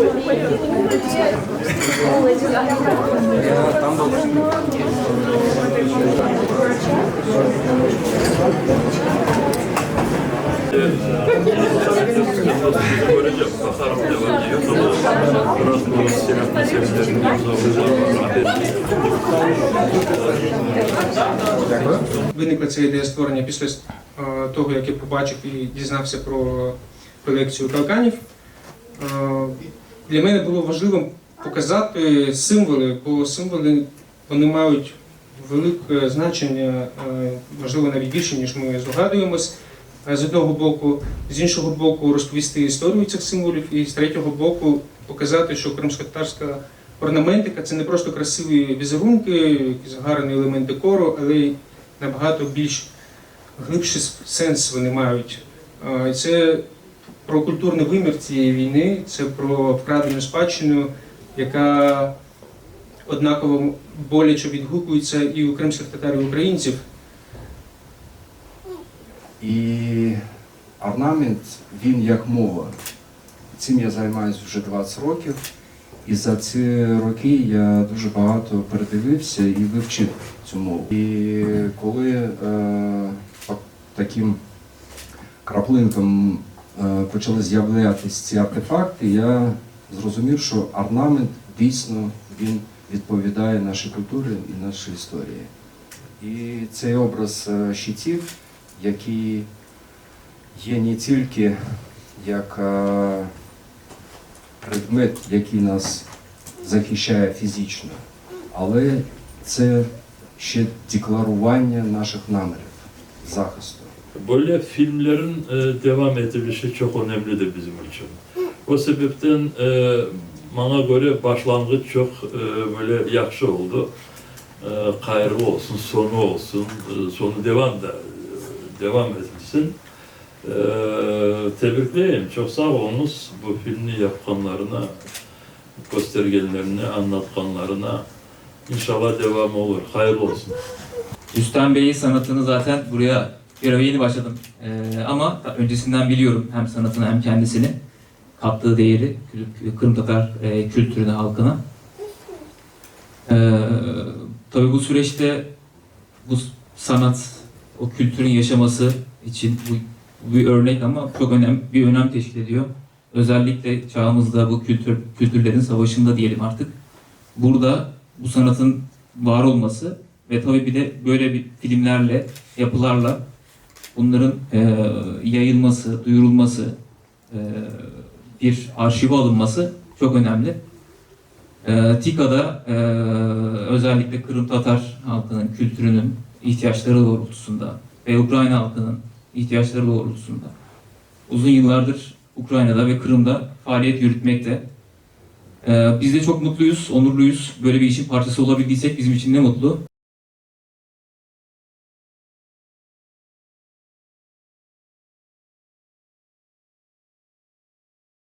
Silah meselelerini Виникла ця ідея створення після е, того, як я побачив і дізнався про колекцію калканів. Е, Для мене було важливо показати символи, бо символи вони мають велике значення, е, можливо, навіть більше, ніж ми здогадуємось. Е, З одного боку, з іншого боку, розповісти історію цих символів, і з третього боку показати, що кримськотарська орнаментика це не просто красиві візерунки, якісь гарні елемент декору, але й набагато більш глибший сенс вони мають. Е, Це про культурний вимір цієї війни, це про вкрадену спадщину, яка однаково боляче відгукується і у кримських татар, і українців. І орнамент, він як мова. Цим я займаюся вже 20 років. І за ці роки я дуже багато передивився і вивчив цю мову. І коли е, таким краплинкам е, почали з'являтися ці артефакти, я зрозумів, що орнамент дійсно він відповідає нашій культурі і нашій історії. І цей образ е, щитів, який є не тільки як е, предмет, який нас захищає фізично, але це ще декларування наших намірів захисту. Böyle filmlerin e, devam edilişi çok önemli de bizim için. O sebepten e, bana göre başlangıç çok e, böyle yakşı oldu. E, hayırlı olsun, sonu olsun, e, sonu devam da devam edilsin. E, tebrikleyeyim. Çok sağ olunuz bu filmi yapanlarına, göstergenlerine, anlatkanlarına. İnşallah devamı olur. Hayırlı olsun. Rüstem Bey'in sanatını zaten buraya göreve yeni başladım. Ee, ama öncesinden biliyorum hem sanatını hem kendisini kattığı değeri Kır- Kırım Tatar e, kültürüne, halkına. Ee, tabii bu süreçte bu sanat, o kültürün yaşaması için bu, bu bir örnek ama çok önem, bir önem teşkil ediyor. Özellikle çağımızda bu kültür kültürlerin savaşında diyelim artık. Burada bu sanatın var olması ve tabii bir de böyle bir filmlerle, yapılarla bunların e, yayılması, duyurulması, e, bir arşive alınması çok önemli. E, TİKA'da e, özellikle Kırım Tatar halkının kültürünün ihtiyaçları doğrultusunda ve Ukrayna halkının ihtiyaçları doğrultusunda uzun yıllardır Ukrayna'da ve Kırım'da faaliyet yürütmekte. E, biz de çok mutluyuz, onurluyuz. Böyle bir işin parçası olabildiysek bizim için ne mutlu.